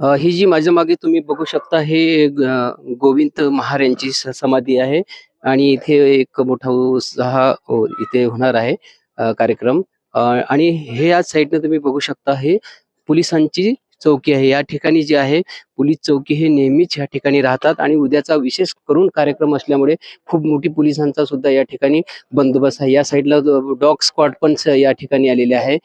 अ, ही जी माझ्या मागे तुम्ही बघू शकता हे गोविंद महार यांची समाधी आहे. आणि इथे एक मोठा उत्साह इथे होणार आहे कार्यक्रम. आणि हे या साईडने तुम्ही बघू शकता हे पोलिसांची चौकी आहे. या ठिकाणी जी आहे पोलीस चौकी हे नेहमीच या ठिकाणी राहतात आणि उद्याचा विशेष करून कार्यक्रम असल्यामुळे खूप मोठी पोलिसांचा सुद्धा या ठिकाणी बंदोबस्त आहे. या साईडला डॉग स्क्वॉड पण या ठिकाणी आलेले आहे.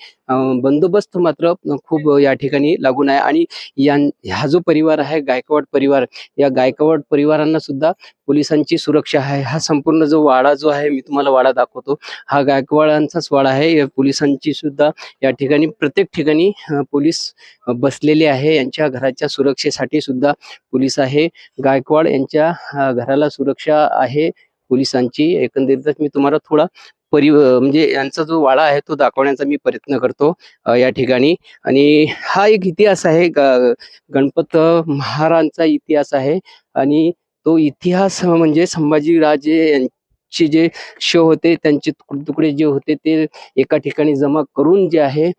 बंदोबस्त मात्र खूप या ठिकाणी लागून आहे आणि यां हा जो परिवार आहे गायकवाड परिवार या गायकवाड परिवारांना सुद्धा पोलिसांची सुरक्षा आहे. हा संपूर्ण जो वाडा जो आहे मी तुम्हाला वाडा दाखवतो हा गायकवाडांचाच वाडा आहे. या पोलिसांची सुद्धा या ठिकाणी प्रत्येक ठिकाणी पोलीस बसलेले आहे. यांच्या घराच्या सुरक्षेसाठी सुद्धा पोलीस आहे. गायकवाड यांच्या घराला सुरक्षा आहे पोलिसांची. एकंदरीतच मी तुम्हाला थोडा परि म्हणजे यांचा जो वाडा आहे तो दाखवण्याचा मी प्रयत्न करतो या ठिकाणी. आणि हा एक इतिहास आहे ग- गणपत महाराजांचा इतिहास आहे. आणि तो इतिहास म्हणजे संभाजीराजे चे जे शो होते त्यांचे तुकडे तुकडे जे होते ते एका ठिकाणी जमा करून जे आहे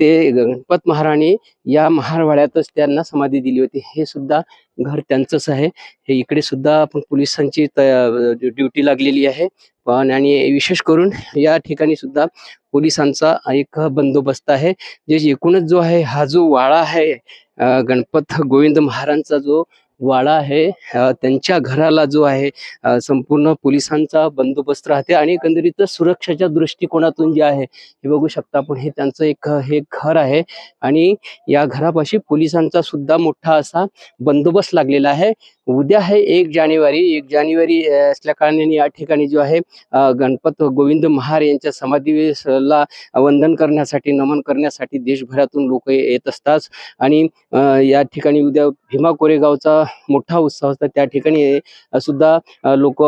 ते गणपत महाराणी या महारवाड्यातच त्यांना समाधी दिली होती. हे सुद्धा घर त्यांचंच आहे. हे इकडे सुद्धा आपण पोलिसांची ड्युटी लागलेली आहे. पण आणि विशेष करून या ठिकाणी सुद्धा पोलिसांचा एक बंदोबस्त आहे. जे एकूणच जो आहे हा जो वाडा आहे गणपत गोविंद महाराजांचा जो वाडा आहे. त्यांच्या घराला जो आहे संपूर्ण पोलिसांचा बंदोबस्त राहते आणि एकंदरीत सुरक्षेच्या दृष्टिकोनातून जे आहे हे बघू शकता आपण हे त्यांचं एक हे घर आहे. आणि या घरापाशी पोलिसांचा सुद्धा मोठा असा बंदोबस्त लागलेला आहे. उद्या आहे एक जानेवारी एक जानेवारी असल्या कारणाने या ठिकाणी जो आहे गणपत गोविंद महार यांच्या समाधीला वंदन करण्यासाठी नमन करण्यासाठी देशभरातून लोक येत असतात. आणि या ठिकाणी उद्या भीमा कोरेगावचा मोठा उत्सव असतात त्या ठिकाणी सुद्धा लोक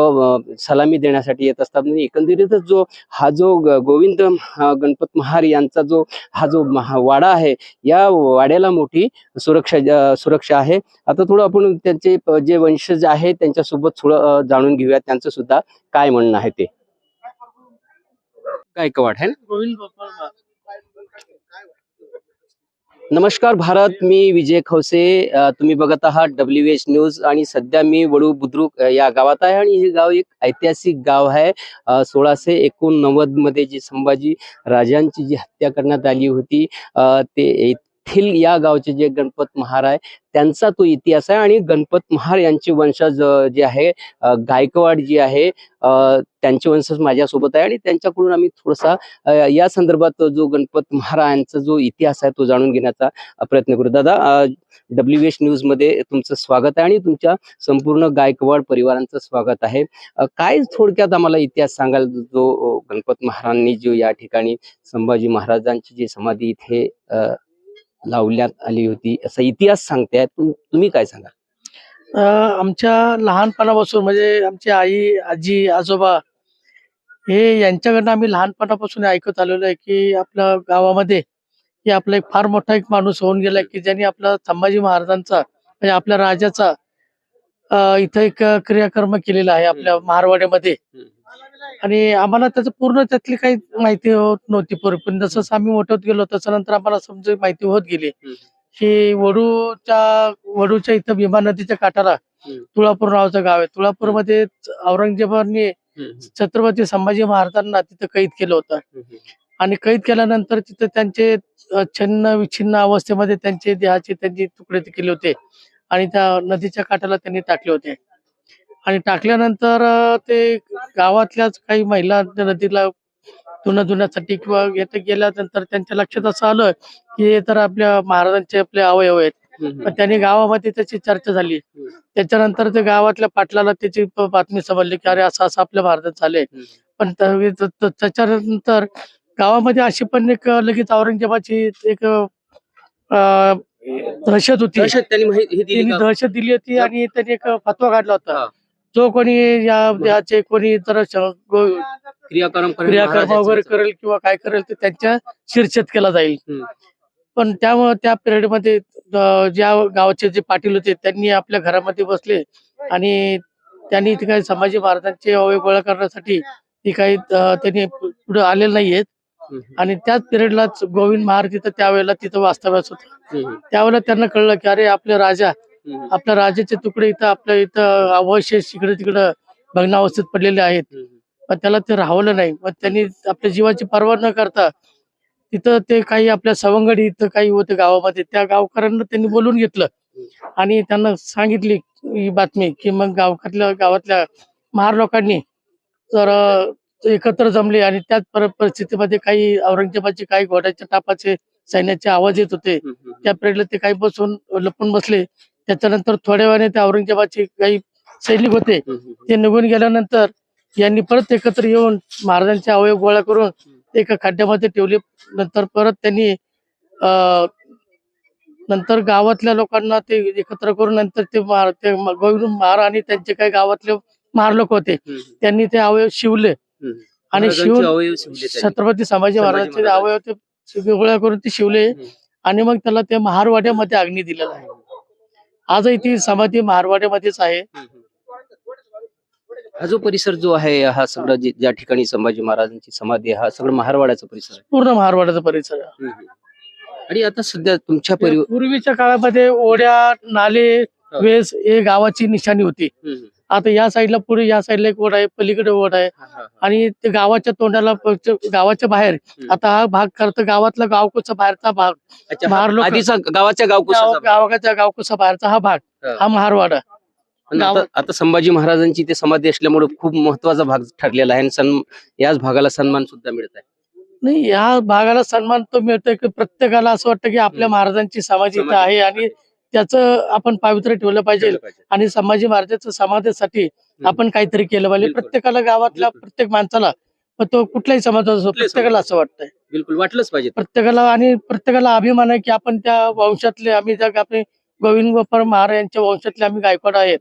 सलामी देण्यासाठी येत असतात. म्हणजे एकंदरीतच जो हा जो ग- गोविंद गणपत महार यांचा जो हा जो महा वाडा आहे या वाड्याला मोठी सुरक्षा सुरक्षा आहे. आता थोडं आपण त्यांचे जे वंशज आहे त्यांच्यासोबत थोडं जाणून घेऊया त्यांचं सुद्धा काय म्हणणं आहे ते? गायकवाड है ना? नमस्कार भारत मी विजय खवसे. तुम्ही बघत आहात डब्ल्यू एच न्यूज आणि सध्या मी वडू बुद्रुक या गावात आहे आणि हे गाव एक ऐतिहासिक गाव आहे. सोळाशे एकोणनव्वदमध्ये जी संभाजी राजांची जी हत्या करण्यात आली होती ते येथील या गावचे जे गणपत महार आहे त्यांचा तो इतिहास आहे आणि गणपत महार यांचे वंशज जे आहे गायकवाड जी आहे त्यांचे वंशज माझ्यासोबत आहे आणि त्यांच्याकडून आम्ही थोडासा या संदर्भात जो गणपत महाराजांचा जो इतिहास आहे तो जाणून घेण्याचा प्रयत्न करू. दादा डब्ल्यू एच न्यूजमध्ये तुमचं स्वागत आहे आणि तुमच्या संपूर्ण गायकवाड परिवारांचं स्वागत आहे. काय थोडक्यात आम्हाला इतिहास सांगाल? जो गणपत महाराजांनी जो या ठिकाणी संभाजी महाराजांची जी समाधी इथे अ, लावण्यात आली होती. असा इतिहास सांगताय तुम- तुम्ही काय सांगा आमच्या लहानपणापासून म्हणजे आमची आई आजी आजोबा हे यांच्याकडनं आम्ही लहानपणापासून ऐकत आलेलो आहे की आपल्या गावामध्ये की आपला एक फार मोठा एक माणूस होऊन गेला की ज्यांनी आपला संभाजी महाराजांचा म्हणजे आपल्या राजाचा इथं एक क्रियाकर्म केलेला आहे आपल्या महारवाड्यामध्ये आणि आम्हाला त्याचं पूर्ण त्यातली काही माहिती होत नव्हती पूर्वी पण जसं आम्ही मोठं होत गेलो तसं नंतर आम्हाला समजा माहिती होत गेली. की वडूच्या वडूच्या इथं भीमा नदीच्या काठाला. तुळापूर नावाचं गाव आहे. तुळापूरमध्ये औरंगजेबाने छत्रपती संभाजी महाराजांना तिथं कैद केलं होतं. आणि कैद केल्यानंतर तिथं त्यांचे छिन्न विछिन्न अवस्थेमध्ये त्यांचे देहाचे त्यांचे तुकडे ते केले होते. आणि त्या नदीच्या काठाला त्यांनी टाकले होते. आणि टाकल्यानंतर ते गावातल्याच काही महिला नदीला धुणं धुण्यासाठी किंवा येथे गेल्यानंतर त्यांच्या लक्षात असं आलं की हे तर आपल्या महाराजांचे आपले अवयव आहेत. त्यांनी गावामध्ये त्याची चर्चा झाली. त्याच्यानंतर ते गावातल्या पाटलाला त्याची बातमी समजली की अरे असं असं आपल्या भारतात झालंय. हम्म. पण त्याच्यानंतर गावामध्ये अशी पण एक लगेच औरंगजेबाची एक दहशत होती. दहशत दिली होती आणि त्यांनी एक फतवा काढला. होता. जो कोणी या देहाचे कोणी जर गो- क्रियाकर्म क्रियाकर्म. वगैरे करेल किंवा काय करेल ते त्यांच्या शिरछेद केला जाईल. पण त्यामुळे त्या पिरियडमध्ये ज्या गावाचे जे पाटील होते त्यांनी आपल्या घरामध्ये बसले आणि त्यांनी ते काही संभाजी महाराजांचे अवयव गोळा करण्यासाठी ती काही त्यांनी पुढे आलेले नाहीयेत. आणि त्याच पिरियडलाच गोविंद महार तिथं त्यावेळेला तिथं वास्तव्यास होता. त्यावेळेला त्यांना कळलं की अरे आपले राजा आपल्या राजाचे तुकडे इथं आपल्या इथं अवशेष इकडे तिकडं भग्नावस्थेत पडलेले आहेत. पण त्याला ते राहवलं नाही. मग त्यांनी आपल्या जीवाची पर्वा न करता तिथं ते काही आपल्या सवंगडी इथं काही होते गावामध्ये त्या गावकऱ्यांना त्यांनी बोलून घेतलं. आणि त्यांना सांगितली ही बातमी की मग गावकातल्या गावातल्या महार लोकांनी अं, एकत्र जमले आणि त्याच पर- परिस्थितीमध्ये काही औरंगजेबाचे काही घोड्याच्या टापाचे सैन्याचे आवाज येत होते. त्या पिरियडला ते काही बसून लपून बसले. त्याच्यानंतर थोड्या वेळाने त्या औरंगजेबाचे काही सैनिक होते ते निघून गेल्यानंतर यांनी परत एकत्र येऊन महाराजांचे अवयव गोळा करून ते एका खड्ड्यामध्ये ठेवले. नंतर परत त्यांनी अं, नंतर गावातल्या लोकांना ते एकत्र करून नंतर ते महार आणि त्यांचे काही गावातले महार लोक होते त्यांनी ते अवयव शिवले. आणि शिवून छत्रपती संभाजी महाराजांचे महाराज. अवयव ते गोळा करून ते शिवले. आणि मग त्याला ते महारवाड्यामध्ये अग्नी दिलेला आहे. आजही ती समाधी महारवाड्यामध्येच आहे. हा जो परिसर जो आहे हा सगळं जे- ज्या ठिकाणी संभाजी महाराजांची समाधी आहे हा सगळं महारवाड्याचा परिसर आहे. पूर्ण महारवाड्याचा परिसर आहे. आणि आता सध्या तुमच्या परिवार पूर्वीच्या काळामध्ये ओढ्या नाले वेस हे गावाची निशाणी होती. आता या साईडला पुढे या साईडला एक ओढ आहे पलीकडे ओढ आहे आणि ते गावाच्या तोंडाला गावाच्या बाहेर आता हा भाग करत गावातला गावकोचा बाहेरचा भाग महार लोक- गावाच्या. गावाच्या गावकोचा बाहेरचा हा भाग हा. महारवाडा आता संभाजी महाराजांची ते समाधी असल्यामुळे खूप महत्त्वाचा भाग ठरलेला आहे आणि सन्म- याच भागाला सन्मान सुद्धा मिळत आहे नाही या भागाला सन्मान तो मिळतोय की प्रत्येकाला असं वाटतं की आपल्या. महाराजांची समाधी इथं. आहे आणि त्याचं आपण पावित्र्य ठेवलं पाहिजे आणि संभाजी महाराजांच्या समाधीसाठी आपण काहीतरी केलं पाहिजे. प्रत्येकाला गावातल्या. प्रत्येक माणसाला तो कुठल्याही समाजाचा असो प्रत्येकाला असं वाटतंय. बिलकुल वाटलंच पाहिजे. प्रत्येकाला आणि प्रत्येकाला अभिमान आहे की आपण त्या वंशातले आम्ही त्या आपले गोविंद गोपाळ महाराज यांच्या वंशातले आम्ही गायकवाड आहेत.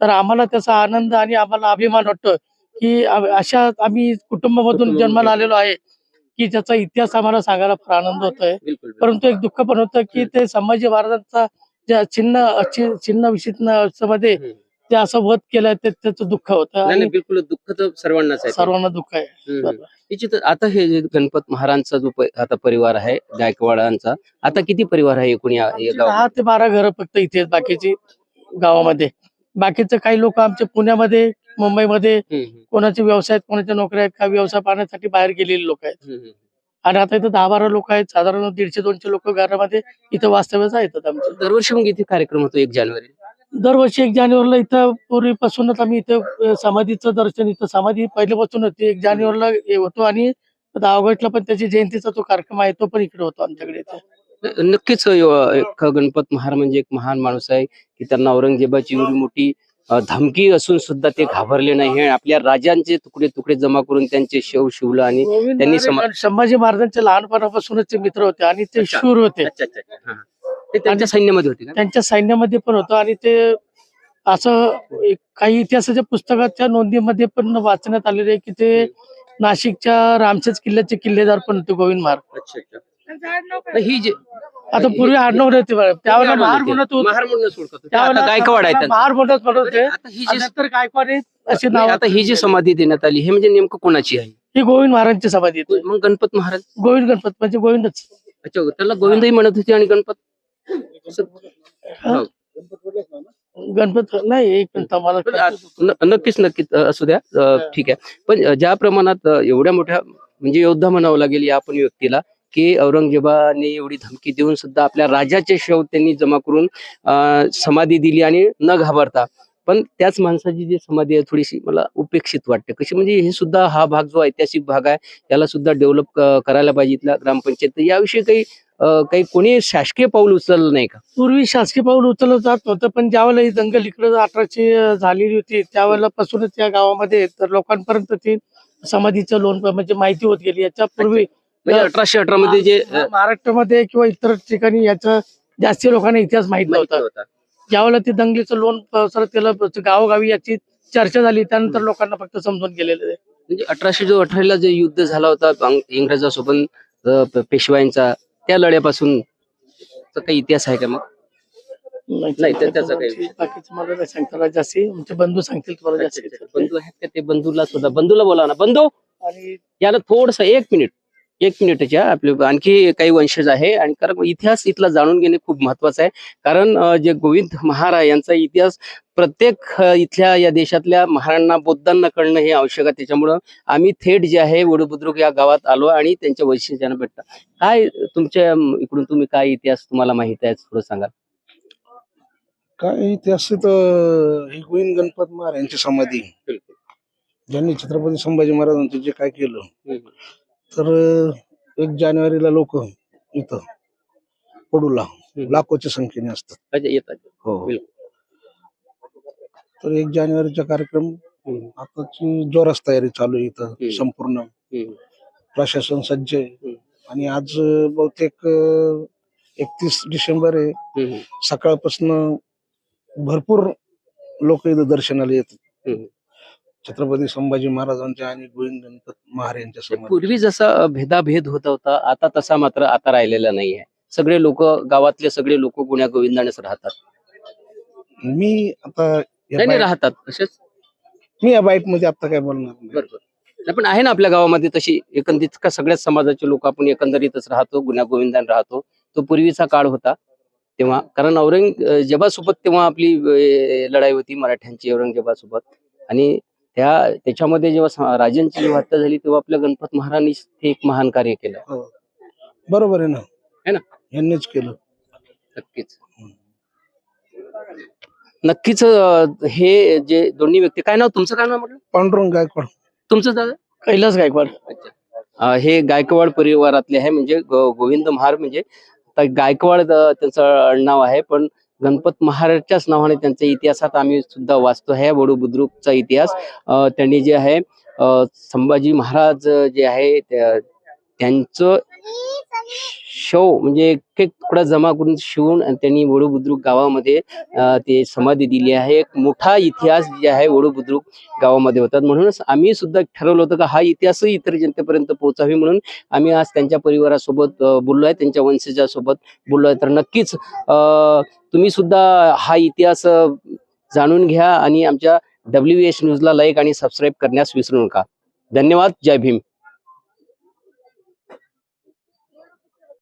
तर आम्हाला त्याचा आनंद आणि आम्हाला अभिमान वाटतो की अशा आम्ही कुटुंबामधून. जन्माला आलेलो आहे की ज्याचा इतिहास आम्हाला सांगायला फार आनंद होतोय. परंतु एक दुःख पण होतं की ते संभाजी महाराजांचा ज्या चिन्ह चि- चिन्ह विचिन्हमध्ये हम्म. ते असं वध केलंय ते त्याचं दुःख होतं नाही, आणि नाही, बिलकुल दुःख तर सर्वांनाच आहे. सर्वांना दुःख आहे. आता हे जे गणपत महाराजांचा जो आता परिवार आहे गायकवाडांचा आता किती परिवार आहे एकूण दहा ते बारा घरं फक्त इथे बाकीची गावामध्ये. बाकीचे काही लोक आमच्या पुण्यामध्ये मुंबईमध्ये कोणाचे व्यवसाय आहेत कोणाच्या नोकऱ्या आहेत काही व्यवसाय पाहण्यासाठी बाहेर गेलेले लोक आहेत. आणि आता इथं दहा बारा लोक आहेत. साधारण दीडशे दोनशे लोक घरामध्ये इथं वास्तव्याच आहेत आमचे. दरवर्षी मग इथे कार्यक्रम होतो एक जानेवारी? दरवर्षी एक जानेवारीला इथं पूर्वीपासूनच आम्ही इथं समाधीचं दर्शन इथं समाधी पहिल्यापासून होती एक जानेवारीला होतो आणि आता ऑगस्टला पण त्याची जयंतीचा जो कार्यक्रम आहे तो पण इकडे होतो आमच्याकडे इथे. नक्कीच गणपत महार म्हणजे एक महान माणूस आहे की त्यांना औरंगजेबाची एवढी मोठी धमकी असून सुद्धा ते घाबरले नाही. हे आपल्या राजांचे तुकडे तुकडे जमा करून त्यांचे शव शिवलं आणि त्यांनी संभाजी महाराजांचे लहानपणापासूनच ते मित्र होते आणि ते. शूर होते. अच्छा अच्छा अच्छा. ते त्यांच्या सैन्यामध्ये होते त्यांच्या सैन्यामध्ये पण होतं आणि ते असं काही इतिहासाच्या पुस्तकाच्या नोंदीमध्ये पण वाचण्यात आलेले की ते नाशिकच्या रामशेज किल्ल्याचे किल्लेदार पण होते गोविंद महाराज. ही जे आता पूर्वी आडनाव होते बरं. त्यावेळेला आडनाव महार. म्हणत होते. महार म्हणून सोडतात ते त्यावेळेला आता गायकवाड आहे त्यांचं. महार म्हणत म्हणत होते. आता ही जी नंतर गायकवाड हे असे नाव आता ही जी समाधी देण्यात आली हे म्हणजे नेमकं कोणाची आहे? ही गोविंद महाराजांची समाधी येते मग गणपत महाराज? गोविंद गणपत म्हणजे गोविंदच. अच्छा त्याला गोविंदही म्हणत होते आणि गणपत? असं- हो. गणपत नाही एक मिनिट मला पण आ- न- नक्कीच नक्कीच अ, असू द्या. अ, ठीक आहे. पण अ, ज्या प्रमाणात अ, एवढ्या मोठ्या म्हणजे योद्धा म्हणावं लागेल या आपण व्यक्तीला की औरंगजेबाने एवढी धमकी देऊन सुद्धा आपल्या राजाचे शव त्यांनी जमा करून समाधी दिली आणि न घाबरता. पण त्याच माणसाची जी समाधी आहे थोडीशी मला उपेक्षित वाटते. कशी म्हणजे हे सुद्धा हा भाग जो ऐतिहासिक भाग आहे याला सुद्धा डेव्हलप करायला पाहिजे इथल्या ग्रामपंचायत. याविषयी काही काही कोणी शासकीय पाऊल उचललं नाही का? पूर्वी शासकीय पाऊल उचललं जात नव्हतं पण ज्यावेळेला ही दंगल इकडे अठराशे झालेली होती त्यावेळेला पासूनच या गावामध्ये तर लोकांपर्यंत ती समाधीचं लोन म्हणजे माहिती होत गेली. याच्या पूर्वी म्हणजे अठराशे अठरा मध्ये जे अ, महाराष्ट्रामध्ये किंवा इतर ठिकाणी याचा जास्ती लोकांना इतिहास माहीत माहिती नव्हता. होता ज्यावेळेला ती दंगलीचं लोन परत त्याला गावोगावी याची चर्चा झाली त्यानंतर लोकांना फक्त समजून गेलेलं आहे. म्हणजे अठराशे जो अठराला जे युद्ध झाला होता अंग- इंग्रजासोबत अ, प- पेशवाईंचा त्या लढ्यापासून चा काही इतिहास आहे का मग? नाही, त्या- त्याचा काही विषय. बाकीचं मला नाही सांगता आलं जास्ती. आमचे बंधू सांगतील तुम्हाला जास्ती. बंधू आहेत का ते? बंधूला सुद्धा. बंधूला बोला ना. बंधू आणि याला थोडस एक मिनिट. एक मिनिटच्या आपले आणखी काही वंशज आहे आणि कारण इतिहास इथला जाणून घेणे खूप महत्वाचं आहे. कारण जे गोविंद महाराज यांचा इतिहास प्रत्येक इथल्या या देशातल्या महाराणांना बौद्धांना कळणं हे आवश्यक आहे. त्याच्यामुळं आम्ही थेट जे आहे वडबुद्रुक या गावात आलो आणि त्यांच्या वैशिष्ट्यांना भेटता काय तुमच्या इकडून तुम्ही काय इतिहास तुम्हाला माहीत आहे थोडं सांगा काय इतिहास तर ही गोविंद गणपत महाराज यांची समाधी. ज्यांनी छत्रपती संभाजी महाराजांचं जे काय केलं तर एक जानेवारीला लोक इथं पडूला लाखोच्या संख्येने असतात अच्छा, येतात हो बिलकुल. तर एक जानेवारीचा कार्यक्रम हम्म. आताची जोरास तयारी चालू आहे इथं हम्म. संपूर्ण हम्म. प्रशासन सज्ज आहे हम्म. आणि आज बहुतेक एकतीस डिसेंबर आहे हम्म. सकाळपासून भरपूर लोक इथं दर्शनाला येतात हम्म. छत्रपती संभाजी महाराजांच्या आणि गोविंद गणपत महाराज यांच्या समाधी. पूर्वी जसा भेदाभेद होत होता आता तसा मात्र आता राहिलेला नाही आहे सगळे लोक गावातले सगळे लोक गुण्या गोविंदानेच राहतात. मी आता या नाही नाही बाईक- राहतात. तसेच मी या बाईकमध्ये आता काय बोलणार नाही. बरोबर नाही, पण आहे ना आपल्या गावामध्ये तशी एकंदरीत का सगळ्याच समाजाचे लोक आपण एकंदरीतच राहतो गुन्हा गोविंदाने राहतो. तो पूर्वीचा काळ होता तेव्हा. कारण औरंगजेबासोबत तेव्हा आपली अं, लढाई होती मराठ्यांची औरंगजेबासोबत. आणि त्या त्याच्यामध्ये जेव्हा राजांची जेव्हा हत्या झाली तेव्हा आपल्या गणपत महाराजांनी ते एक महान कार्य केलं. हो. बरोबर आहे ना? है ना? यांनीच केलं. नक्कीच. नक्कीच अं, हे जे दोन्ही व्यक्ती काय नाव तुमचं? काय नाव म्हटलं? पांडुरंग गायकवाड. तुमचं दादा? कैलास गायकवाड. अं, हे गायकवाड परिवारातले आहे म्हणजे गो- गोविंद महार म्हणजे आता गायकवाड अं, त्यांचं आडनाव आहे पण गणपत महाराजच्याच नावाने त्यांच्या इतिहासात आम्ही सुद्धा वाचतो. आहे वडू बुद्रुकचा इतिहास. त्यांनी जे आहे संभाजी महाराज जे आहे त्या- त्यांचं शव म्हणजे एक एक तुकडा जमा करून शिवून आणि त्यांनी वडू बुद्रुक गावामध्ये ते समाधी दिली आहे. एक मोठा इतिहास जे आहे वडू बुद्रुक गावामध्ये होतात म्हणूनच आम्ही सुद्धा ठरवलं होतं का हा इतिहासही इतर जनतेपर्यंत पोहोचावी म्हणून आम्ही आज त्यांच्या परिवारासोबत बोललो आहे. त्यांच्या वंशजासोबत बोललो आहे. तर नक्कीच तुम्ही सुद्धा हा इतिहास जाणून घ्या आणि आमच्या डब्ल्यू एच न्यूजला लाईक आणि सबस्क्राईब करण्यास विसरू नका. धन्यवाद. जय भीम.